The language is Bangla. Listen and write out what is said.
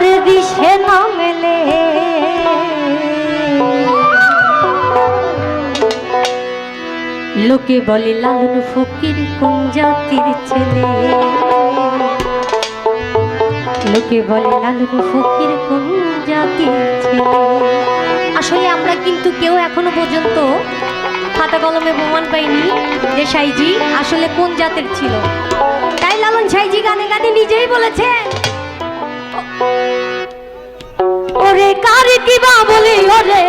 আর দিশে না লোকে বলে, লালন ফকির কোন জাতির ছেলে? লোকে বলে, লালন ফকির কোন জাতির ছেলে? আসলে আমরা কিন্তু কেউ এখনও পর্যন্ত খাতা কলমে প্রমাণ পাইনি যে সাইজি আসলে কোন জাতের ছিল। তাই লালন সাইজি গানে গানে নিজেই বলেছেন কার কি বা বলি ওরে